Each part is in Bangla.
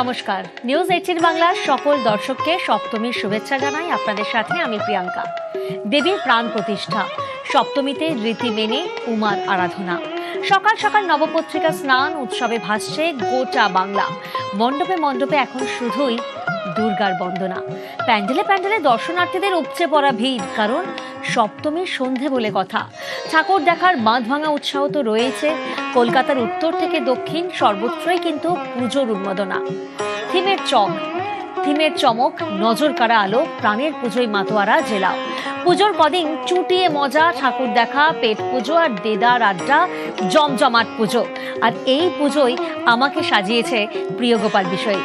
নমস্কার। নিউজ এইটিন বাংলার সকল দর্শককে সপ্তমীর শুভেচ্ছা জানাই আপনাদের সাথে আমি প্রিয়াঙ্কা। দেবীর প্রাণ প্রতিষ্ঠা। সপ্তমীতে রীতি মেনে উমার আরাধনা। সকাল সকাল নবপত্রিকা স্নান উৎসবে ভাসছে গোটা বাংলা। মণ্ডপে মণ্ডপে এখন শুধুই দুর্গার বন্দনা। প্যান্ডেলে প্যান্ডেলে দর্শনার্থীদের উপচে পড়া ভিড়, কারণ সপ্তমীর সন্ধে বলে কথা। ঠাকুর দেখার বাঁধ ভাঙা উৎসাহ তো রয়েছে। কলকাতার উত্তর থেকে দক্ষিণ সর্বত্রই কিন্তু পুজোর উন্মাদনা। থিমের চক, থিমের চমক, নজর কাড়া আলো, প্রাণের পুজোয় মাতোয়ারা জেলা। পুজোর কদিন চুটিয়ে মজা, ঠাকুর দেখা, পেট পুজো আর দেদার আড্ডা, জমজমাট পুজো। আর এই পুজোই আমাকে সাজিয়েছে প্রিয় গোপাল বিষয়ে।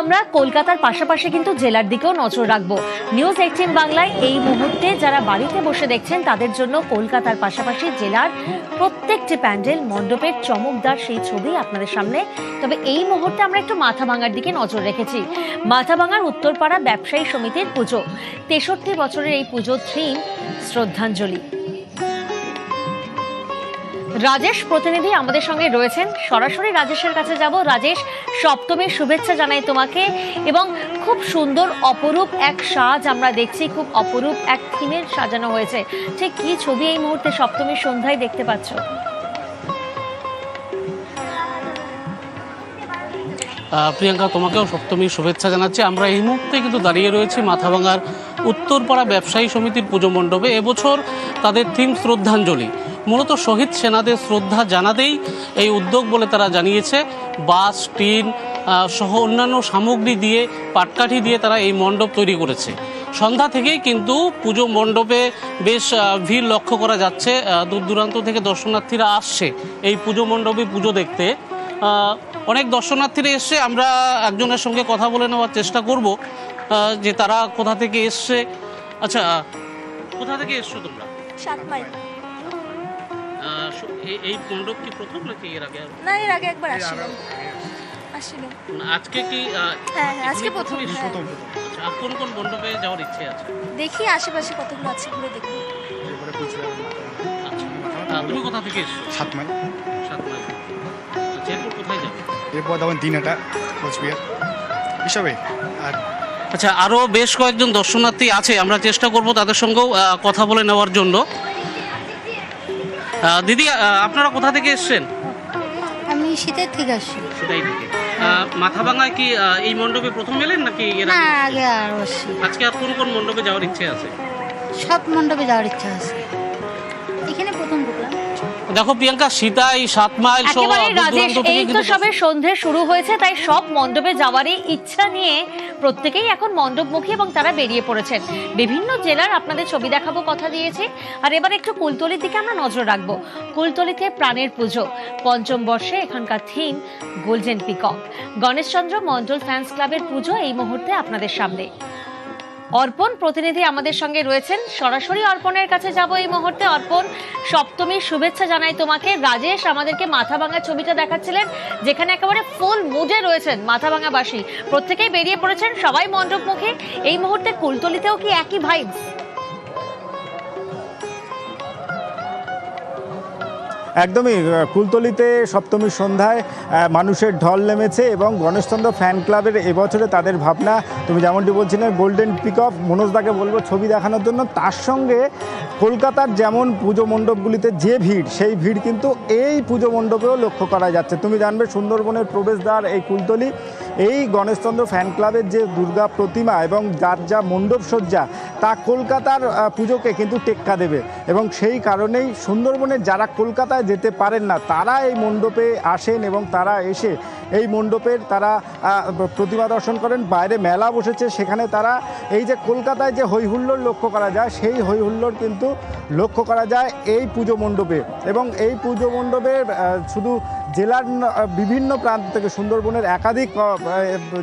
আমরা কলকাতার পাশাপাশি কিন্তু জেলার দিকেও নজর রাখব। নিউজ এইটিন বাংলায় এই মুহূর্তে যারা বাড়িতে বসে দেখছেন, তাদের জন্য কলকাতার পাশাপাশি জেলার প্রত্যেকটি প্যান্ডেল, মণ্ডপের চমকদার সেই ছবি আপনাদের সামনে। তবে এই মুহূর্তে আমরা একটু মাথা ভাঙার দিকে নজর রেখেছি। মাথা ভাঙার উত্তরপাড়া ব্যবসায়ী সমিতির পুজো। তেষট্টি বছরের এই পুজো থিম শ্রদ্ধাঞ্জলি। রাজেশ প্রতিনিধি আমাদের সঙ্গে রয়েছেন। সরাসরি রাজেশের কাছে যাব। রাজেশ, সপ্তমীর শুভেচ্ছা জানাই তোমাকে এবং খুব সুন্দর, অপরূপ এক সাজ আমরা দেখছি। খুব অপরূপ এক থিমের সাজানো হয়েছে। ঠিক কি ছবি এই মুহূর্তে সপ্তমীর সন্ধ্যায় দেখতে পাচ্ছ? প্রিয়াঙ্কা, তোমাকেও সপ্তমীর শুভেচ্ছা জানাচ্ছি। আমরা এই মুহূর্তে কিন্তু দাঁড়িয়ে রয়েছি মাথাভাঙার উত্তরপাড়া ব্যবসায়ী সমিতির পুজো মণ্ডপে। এবছর তাদের থিম শ্রদ্ধাঞ্জলি। মূলত শহীদ সেনাদের শ্রদ্ধা জানাতেই এই উদ্যোগ বলে তারা জানিয়েছে। বাস টিন সহ অন্যান্য সামগ্রী দিয়ে, পাটকাঠি দিয়ে তারা এই মণ্ডপ তৈরি করেছে। সন্ধ্যা থেকেই কিন্তু পুজো মণ্ডপে বেশ ভিড় লক্ষ্য করা যাচ্ছে। দূর দূরান্ত থেকে দর্শনার্থীরা আসছে এই পুজো মণ্ডপে পুজো দেখতে। অনেক দর্শনার্থীরা এসছে। আমরা একজনের সঙ্গে কথা বলে নেওয়ার চেষ্টা করব যে তারা কোথা থেকে এসছে। আচ্ছা কোথা থেকে এসছো তোমরা? এই- এই মণ্ডপ কি প্রথম নাকি এর আগে? না এর আগে একবার আসছিল আসছিল আজকে কি হ্যাঁ হ্যাঁ আজকে প্রথম হ্যাঁ। আচ্ছা আর কোন কোন মণ্ডপে যাওয়ার ইচ্ছে আছে? দেখি আশেপাশে কতগুলো আছে ঘুরে দেখি। আচ্ছা তুমি কোথা থেকে এসছো? সাত মাইল। সাত মাইল। আচ্ছা এরপর কোথায় যাবে? এরপর তখন দিনহাটা কোচবিহার। এসবে? আর আচ্ছা আরও বেশ কয়েকজন দর্শনার্থী আছে আমরা চেষ্টা করব তাদের সঙ্গেও কথা বলে নেওয়ার জন্য। দিদি আপনারা কোথা থেকে এসছেন? আমি শীতের থেকে আসছি। সেটাই থেকে মাথা ভাঙায় কি এই মণ্ডপে প্রথম এলেন নাকি এর না আগে? আগে আর আসছি। আজকে আর কোন কোন মণ্ডপে যাওয়ার ইচ্ছে আছে? সব মণ্ডপে যাওয়ার ইচ্ছা আছে। দেখো প্রিয়াঙ্কা সীতাই সাত মাইল একেবারে রাজেশ এই তো সবে সন্ধে শুরু হয়েছে তাই সব মণ্ডপে যাওয়ারই ইচ্ছা নিয়ে প্রত্যেকেই এখন মণ্ডপমুখী এবং তারা বেরিয়ে পড়েছেন। বিভিন্ন জেলার আপনাদের ছবি দেখাবো কথা দিয়েছি। আর এবার একটু কুলতলির দিকে আমরা নজর রাখব। কুলতলিতে প্রাণের পুজো পঞ্চম বর্ষে এখানকার theme golden peacock Ganeshchandra Mondal fans ক্লাবের পুজো এই মুহূর্তে আপনাদের সামনে। অর্পণ প্রতিনিধি আমাদের সঙ্গে রয়েছেন। সরাসরি অর্পণের কাছে যাব এই মুহূর্তে। অর্পণ, সপ্তমীর শুভেচ্ছা জানাই তোমাকে। রাজেশ আমাদেরকে মাথা ভাঙা ছবিটা দেখাচ্ছিলেন, যেখানে একেবারে ফুল মুডে রয়েছেন মাথা ভাঙাবাসী প্রত্যেকেই বেরিয়ে পড়েছেন সবাই মণ্ডপমুখী। এই মুহূর্তে কুলতলিতেও কি একই ভাইবস একদমই কুলতলিতে সপ্তমীর সন্ধ্যায় মানুষের ঢল নেমেছে এবং গণেশচন্দ্র ফ্যান ক্লাবের এবছরে তাদের ভাবনা, তুমি যেমনটি বলছিলে গোল্ডেন পিক অফ মনোজদাকে বলব ছবি দেখানোর জন্য। তার সঙ্গে কলকাতার যেমন পুজো মণ্ডপগুলিতে যে ভিড়, সেই ভিড় কিন্তু এই পুজো মণ্ডপেও লক্ষ্য করা যাচ্ছে। তুমি জানবে সুন্দরবনের প্রবেশদ্বার, এই কুলতলি, এই গণেশচন্দ্র ফ্যান ক্লাবের যে দুর্গা প্রতিমা এবং যার যা মণ্ডপ সজ্জা তা কলকাতার পুজোকে কিন্তু টেক্কা দেবে। এবং সেই কারণেই সুন্দরবনের যারা কলকাতায় যেতে পারেন না, তারা এই মণ্ডপে আসেন এবং তারা এসে এই মণ্ডপের তারা প্রতিমা দর্শন করেন। বাইরে মেলা বসেছে, সেখানে তারা এই যে কলকাতায় যে হৈহুল্লোড় লক্ষ্য করা যায়, সেই হৈহুল্লোড় কিন্তু লক্ষ্য করা যায় এই পুজো মণ্ডপে। এবং এই পুজো মণ্ডপে শুধু জেলার বিভিন্ন প্রান্ত থেকে সুন্দরবনের একাধিক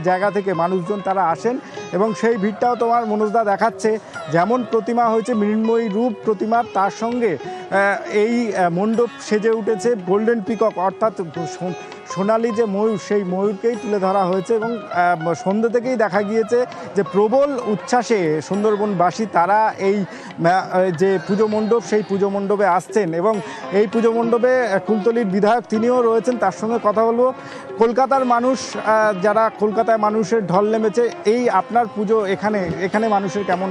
জায়গা থেকে মানুষজন তারা আসেন এবং সেই ভিড়টাও তোমার মনোজদা দেখাচ্ছে। যেমন প্রতিমা হয়েছে মৃন্ময়ী রূপ প্রতিমা, তার সঙ্গে এই মণ্ডপ সেজে উঠেছে গোল্ডেন পিকক অর্থাৎ সোনালি যে ময়ূর, সেই ময়ূরকেই তুলে ধরা হয়েছে এবং সন্ধ্যে থেকেই দেখা গিয়েছে যে প্রবল উচ্ছ্বাসে সুন্দরবনবাসী তারা এই যে পুজো মণ্ডপ, সেই পুজো মণ্ডপে আসছেন এবং এই পুজো মণ্ডপে কুলতলির বিধায়ক তিনিও রয়েছেন। তার সঙ্গে কথা বলব। কলকাতার মানুষ যারা কলকাতায় মানুষের ঢল নেমেছে, এই আপনার পুজো এখানে এখানে মানুষের কেমন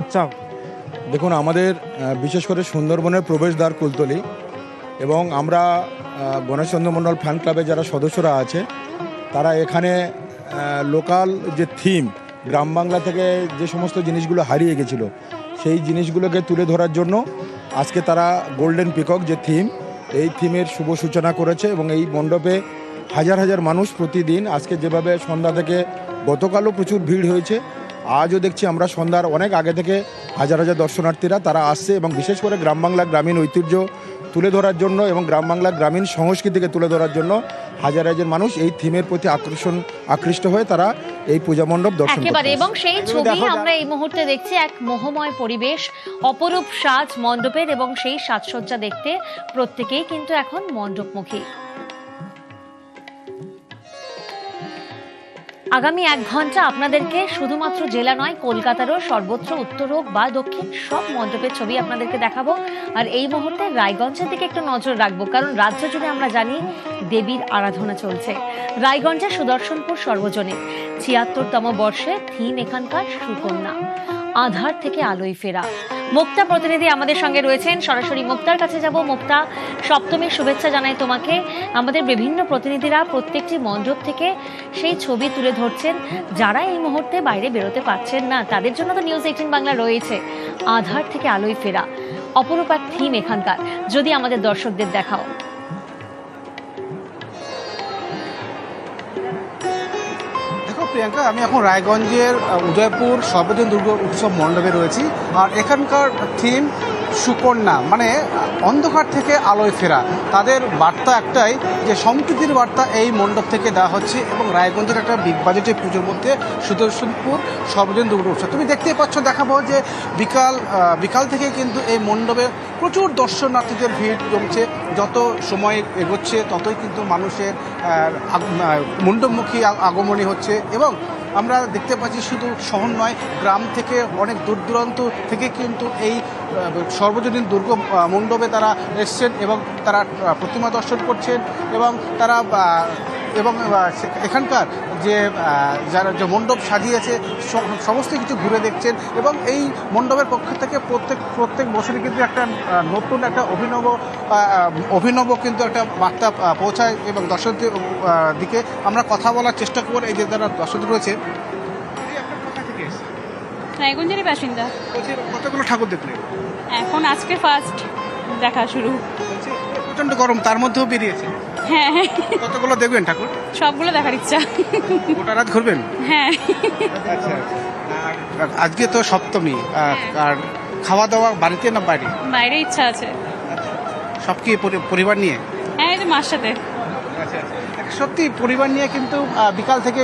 উৎসাহ? দেখুন, আমাদের বিশেষ করে সুন্দরবনের প্রবেশদ্বার কুলতলি এবং আমরা গণেশচন্দ্র মণ্ডল ফ্যান ক্লাবের যারা সদস্যরা আছে, তারা এখানে লোকাল যে থিম গ্রাম বাংলা থেকে যে সমস্ত জিনিসগুলো হারিয়ে গেছিল, সেই জিনিসগুলোকে তুলে ধরার জন্য আজকে তারা গোল্ডেন পিকক যে থিম এই থিমের শুভ সূচনা করেছে এবং এই মণ্ডপে হাজার হাজার মানুষ প্রতিদিন আজকে যেভাবে সন্ধ্যা থেকে গতকালও প্রচুর ভিড় হয়েছে আজও দেখছি আমরা সন্ধ্যার অনেক আগে থেকে হাজার হাজার দর্শনার্থীরা তারা আসছে এবং বিশেষ করে গ্রাম বাংলা গ্রামীণ ঐতিহ্য তুলে ধরার জন্য এবং গ্রাম বাংলা গ্রামীণ সংস্কৃতিকে তুলে ধরার জন্য হাজার হাজার মানুষ এই থিমের প্রতি আকর্ষণ আকৃষ্ট হয়ে তারা এই পূজা মণ্ডপ দর্শন একেবারে এবং সেই ছবি আমরা এই মুহূর্তে দেখছি এক মোহময় পরিবেশ অপরূপ সাজ মণ্ডপের এবং সেই সাজসজ্জা দেখতে প্রত্যেকেই কিন্তু এখন মণ্ডপমুখী। আগামী এক ঘণ্টা আপনাদেরকে শুধুমাত্র জেলা নয়, কলকাতারও সর্বত্র উত্তর হোক বা দক্ষিণ, সব মণ্ডপের ছবি আপনাদেরকে দেখাবো। আর এই মুহূর্তে রায়গঞ্জের দিকে একটু নজর রাখব, কারণ রাজ্য জুড়ে আমরা জানি দেবীর আরাধনা চলছে। রায়গঞ্জের সুদর্শনপুর সর্বজনে ছিয়াত্তরতম বর্ষে থিম এখানকার সুকন্যা। আধার থেকে আলোয় ফেরা। মুক্তা প্রতিনিধি আমাদের সঙ্গে রয়েছেন। সরাসরি মুক্তার কাছে যাব। মুক্তা, সপ্তমীর শুভেচ্ছা জানাই তোমাকে। আমাদের বিভিন্ন প্রতিনিধিরা প্রত্যেকটি মণ্ডপ থেকে সেই ছবি তুলে ধরছেন। যারা এই মুহূর্তে বাইরে বেরোতে পারছেন না, তাদের জন্য তো নিউজ এইটিন বাংলা রয়েছে। আধার থেকে আলোয় ফেরা। অপরূপ এক থিম এখানকার। যদি আমাদের দর্শকদের দেখাও। প্রিয়াঙ্কা আমি এখন রায়গঞ্জের উদয়পুর সর্বজন দুর্গ উৎসব মণ্ডপে রয়েছি। আর এখানকার থিম সুকন্যা মানে অন্ধকার থেকে আলোয় ফেরা। তাদের বার্তা একটাই যে সম্প্রীতির বার্তা এই মণ্ডপ থেকে দেওয়া হচ্ছে এবং রায়গঞ্জের একটা বিগ বাজেটের পুজোর মধ্যে সুদর্শনপুর, সর্বজন দুর্গ উৎসব। তুমি দেখতেই পাচ্ছ, দেখাবো যে বিকাল বিকাল থেকে কিন্তু এই মণ্ডপে প্রচুর দর্শনার্থীদের ভিড় জমছে। যত সময় এগোচ্ছে, ততই কিন্তু মানুষের মণ্ডপমুখী আগমনী হচ্ছে এবং আমরা দেখতে পাচ্ছি শুধু শহর নয়, গ্রাম থেকে অনেক দূর দূরান্ত থেকে কিন্তু এই সর্বজনীন দুর্গ মণ্ডপে তারা এসছেন এবং তারা প্রতিমা দর্শন করছেন এবং তারা এবং এখানকার যে যারা যে মণ্ডপ সাজিয়েছে সমস্ত কিছু ঘুরে দেখছেন এবং এই মণ্ডপের পক্ষ থেকে প্রত্যেক প্রত্যেক বছরই কিন্তু একটা নতুন একটা অভিনব অভিনব কিন্তু একটা বার্তা পৌঁছায় এবং দর্শকদের দিকে আমরা কথা বলার চেষ্টা করব। এই যে যারা দর্শক রয়েছে রায়গঞ্জেরই বাসিন্দা। বলছি, কতগুলো ঠাকুর দেখলেন? এখন আজকে ফার্স্ট দেখা শুরু। বলছি, প্রচণ্ড গরম তার মধ্যেও বেরিয়েছে। হ্যাঁ। হ্যাঁ কতগুলো দেখবেন ঠাকুর? সবগুলো দেখার ইচ্ছা। গোটা রাত ঘুরবেন? হ্যাঁ। আচ্ছা আর আজকে তো সপ্তমী আহ, আর খাওয়া দাওয়া বাড়িতে না বাইরে? বাইরে ইচ্ছা আছে। সব কি পরিবার নিয়ে? হ্যাঁ এই যে মার সাথে। সত্যি পরিবার নিয়ে কিন্তু বিকাল থেকে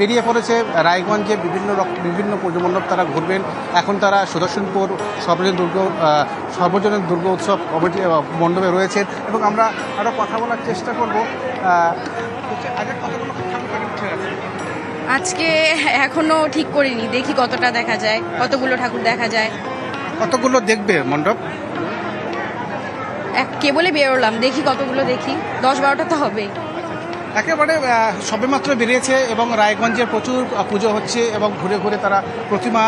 বেরিয়ে পড়েছে। রায়গঞ্জে বিভিন্ন বিভিন্ন পুজো মণ্ডপ তারা ঘুরবেন। এখন তারা সুদর্শনপুর সর্বজন দুর্গ আহ, সর্বজনীন দুর্গ উৎসব কমিটি মণ্ডপে রয়েছেন। এবং আমরা আরও কথা বলার চেষ্টা করব। আছে? আজকে এখনও ঠিক করিনি। দেখি কতটা দেখা যায় কতগুলো ঠাকুর দেখা যায়। কতগুলো দেখবে মণ্ডপ? এক কেবলে বেরোলাম। দেখি কতগুলো দেখি। দশ বারোটা তো হবে একেবারে সবেমাত্র বেরিয়েছে এবং রায়গঞ্জের প্রচুর পুজো হচ্ছে এবং ঘুরে ঘুরে তারা প্রতিমা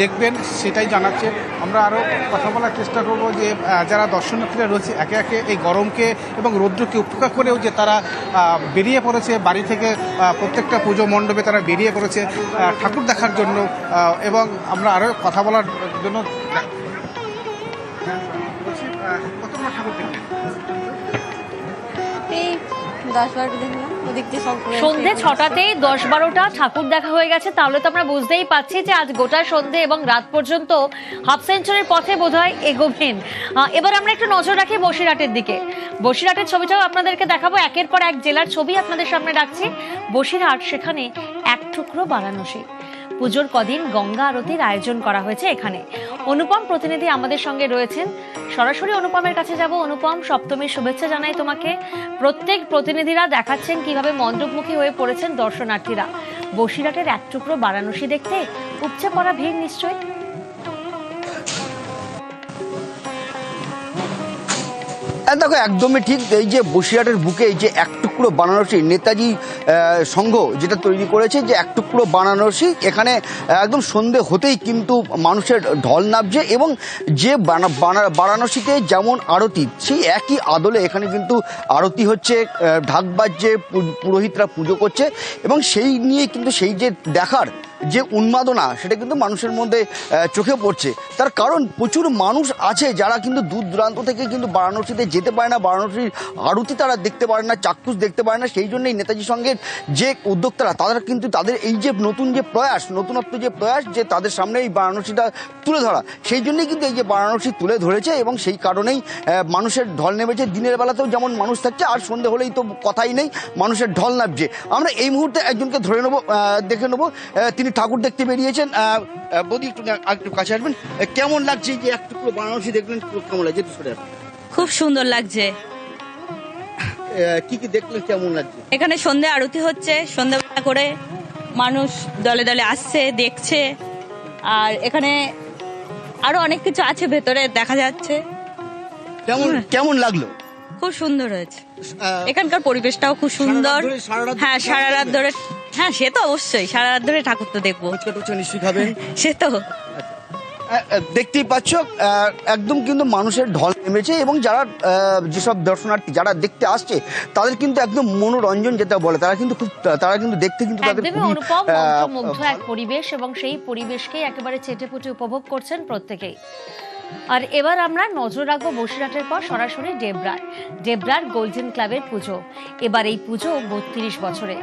দেখবেন, সেটাই জানাচ্ছে। আমরা আরও কথা বলার চেষ্টা করব যে যারা দর্শনার্থীরা রয়েছে, একে একে এই গরমকে এবং রৌদ্রকে উপেক্ষা করেও যে তারা বেরিয়ে পড়েছে, বাড়ি থেকে প্রত্যেকটা পুজো মণ্ডপে তারা বেরিয়ে পড়েছে ঠাকুর দেখার জন্য এবং আমরা আরও কথা বলার জন্য দশ বারোটা দেখলাম ওদিক দিয়ে সব সন্ধে ছটাতেই দশ বারোটা ঠাকুর দেখা হয়ে গেছে। তাহলে তো আমরা বুঝতেই পাচ্ছি যে আজ গোটা সন্ধে এবং রাত পর্যন্ত হাফ সেঞ্চুরির পথে বোধহয় এগোবেন। এবার আমরা একটু নজর রাখি বসিরহাটের দিকে। বসিরহাটের ছবিটাও আপনাদেরকে দেখাবো একের পর এক জেলার ছবি আপনাদের সামনে রাখছি। বসিরহাট সেখানে এক টুকরো বারাণসী। পুজোর কদিন গঙ্গা আরতির আয়োজন করা হয়েছে এখানে। অনুপম প্রতিনিধি আমাদের সঙ্গে রয়েছেন। সরাসরি অনুপমের কাছে যাব। অনুপম, সপ্তমীর শুভেচ্ছা জানাই তোমাকে। প্রত্যেক প্রতিনিধিরা দেখাচ্ছেন কীভাবে মণ্ডপমুখী হয়ে পড়েছেন দর্শনার্থীরা। বসিরহাটের এক টুকরো বারাণসী দেখতে উপচে পড়া ভিড় নিশ্চয়ই? হ্যাঁ দেখো, একদমই ঠিক এই যে বসিরহাটের বুকে এই যে এক টুকরো বানারসি নেতাজি সংঘ যেটা তৈরি করেছে, যে এক টুকরো বানারসি এখানে একদম সন্ধে হতেই কিন্তু মানুষের ঢল নামছে এবং যে বারাণসীতে যেমন আরতি, সেই একই আদলে এখানে কিন্তু আরতি হচ্ছে ঢাক বাজছে, পুরোহিতরা পুজো করছে এবং সেই নিয়ে কিন্তু সেই যে দেখার যে উন্মাদনা, সেটা কিন্তু মানুষের মধ্যে চোখে পড়ছে। তার কারণ প্রচুর মানুষ আছে যারা কিন্তু দূর দূরান্ত থেকে কিন্তু বারাণসীতে যেতে পারে না, বারাণসীর আরতি তারা দেখতে পারে না, চাক্ষুষ দেখতে পারে না। সেই জন্যই নেতাজি সঙ্গের যে উদ্যোক্তারা তারা কিন্তু তাদের এই যে নতুন যে প্রয়াস, নতুনত্ব যে প্রয়াস যে তাদের সামনে এই বারাণসীটা তুলে ধরা, সেই জন্যই কিন্তু এই যে বারাণসী তুলে ধরেছে এবং সেই কারণেই মানুষের ঢল নেমেছে। দিনের বেলাতেও যেমন মানুষ থাকছে, আর সন্ধে হলেই তো কথাই নেই, মানুষের ঢল নামছে। আমরা এই মুহূর্তে একজনকে ধরে নেব দেখে নেব তিনি ঠাকুর দেখতে বেরিয়েছেন। বৌদি একটু একটু কাছে আসবেন। কেমন লাগছে যে একটু পুরো বারাণসী দেখলেন কেমন লাগছে? সরে খুব সুন্দর লাগছে। কি কি দেখলেন কেমন লাগছে? এখানে সন্ধে আরতি হচ্ছে সন্ধ্যাবেলা করে মানুষ দলে দলে আসছে দেখছে। আর এখানে আরও অনেক কিছু আছে ভেতরে দেখা যাচ্ছে। কেমন কেমন লাগল? খুব সুন্দর হয়েছে। এখানকার পরিবেশটাও খুব সুন্দর। হ্যাঁ সারা রাত ধরে হ্যাঁ সে তো অবশ্যই। সারা রাত ধরে ঠাকুর তো দেখব। ফুচকা টুচকা নিশ্চয়ই খাবেন। সে তো। আহ, দেখতেই পাচ্ছ আহ, একদম কিন্তু মানুষের ঢল নেমেছে এবং যারা আহ, যেসব দর্শনার্থী যারা দেখতে আসছে তাদের কিন্তু একদম মনোরঞ্জন যেটা বলে তারা কিন্তু খুব তারা কিন্তু দেখতে কিন্তু তাদের অনুপম আহ, মন্ত্রমুগ্ধ এক পরিবেশ এবং সেই পরিবেশকে একেবারে চেটে চেটেপুটে উপভোগ করছেন প্রত্যেকেই। আর এবার আমরা নজর রাখব বসিরহাটের পর সরাসরি ডেবরার। ডেবরার গোল্ডেন ক্লাবের পুজো। এবার এই পুজো বত্রিশ বছরে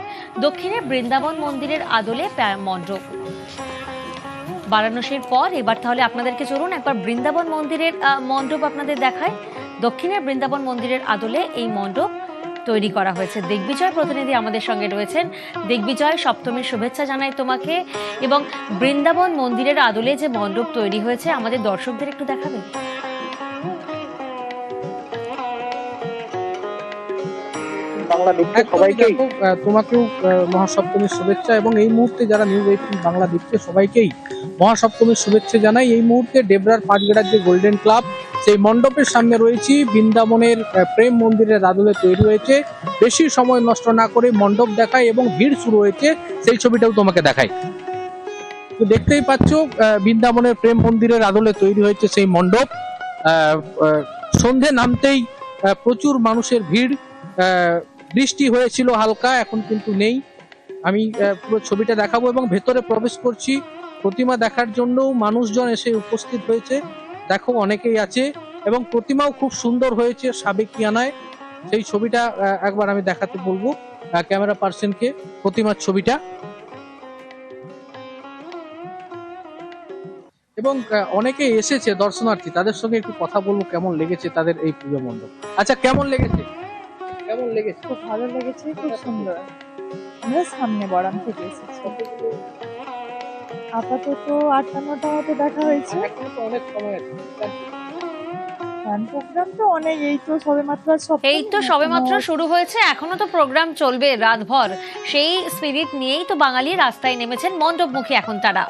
দক্ষিণে বৃন্দাবন মন্দিরের আদলে মণ্ডপ। বারাণসীর পর এবার তাহলে আপনাদেরকে চলুন একবার বৃন্দাবন মন্দিরের মণ্ডপ আপনাদের দেখায় দক্ষিণে বৃন্দাবন মন্দিরের আদলে এই মণ্ডপ। তৈরি করা হয়েছে। দিগ্বিজয় প্রতিনিধি আমাদের সঙ্গে রয়েছেন। দিগ্বিজয়, সপ্তমীর শুভেচ্ছা জানাই তোমাকে এবং বৃন্দাবন মন্দিরের আদলে যে মণ্ডপ তৈরি হয়েছে, আমাদের দর্শকদের একটু দেখাবেন বাংলা দেখতে সবাইকেই। তোমাকেও মহাসপ্তমীর শুভেচ্ছা এবং এই মুহূর্তে যারা নিউজ এইটিন বাংলা দেখছে সবাইকেই মহাসপ্তমীর শুভেচ্ছা জানাই। এই মুহূর্তে ডেবরার পাঁচগড়ার যে গোল্ডেন ক্লাব সেই মণ্ডপের সামনে রয়েছি। বৃন্দাবনের প্রেম মন্দিরের আদলে তৈরি হয়েছে। বেশি সময় নষ্ট না করে মণ্ডপ দেখায় এবং ভিড় শুরু হয়েছে। সেই ছবিটাও তোমাকে দেখায় তো দেখতেই পাচ্ছ বৃন্দাবনের প্রেম মন্দিরের আদলে তৈরি হয়েছে সেই মণ্ডপ। সন্ধে নামতেই প্রচুর মানুষের ভিড়। আহ, বৃষ্টি হয়েছিল হালকা, এখন কিন্তু নেই। আমি পুরো ছবিটা দেখাবো এবং ভেতরে প্রবেশ করছি। প্রতিমা দেখার জন্য মানুষজন এসে উপস্থিত হয়েছে। দেখো, অনেকেই আছে এবং প্রতিমাও খুব সুন্দর হয়েছে সাবেকিয়ানায়। সেই ছবিটা একবার আমি দেখাতে বলব ক্যামেরা পার্সনকে প্রতিমার ছবিটা। এবং অনেকে এসেছে দর্শনার্থী, তাদের সঙ্গে একটু কথা বলব, কেমন লেগেছে তাদের এই পুজো মণ্ডপ। আচ্ছা কেমন লেগেছে? কেমন লেগেছে? খুব ভালো লেগেছে খুব সুন্দর। আমরা সামনে বরাম থেকে এসেছি। আপাতত আটটা নটা মতো দেখা হয়েছে। অনেক সময় আছে। গান প্রোগ্রাম তো অনেক এই তো সবে মাত্র শুরু হয়েছে এখনও তো প্রোগ্রাম চলবে রাতভর। সেই স্পিরিট নিয়েই তো বাঙালি রাস্তায় নেমেছেন মণ্ডপমুখী এখন তারা।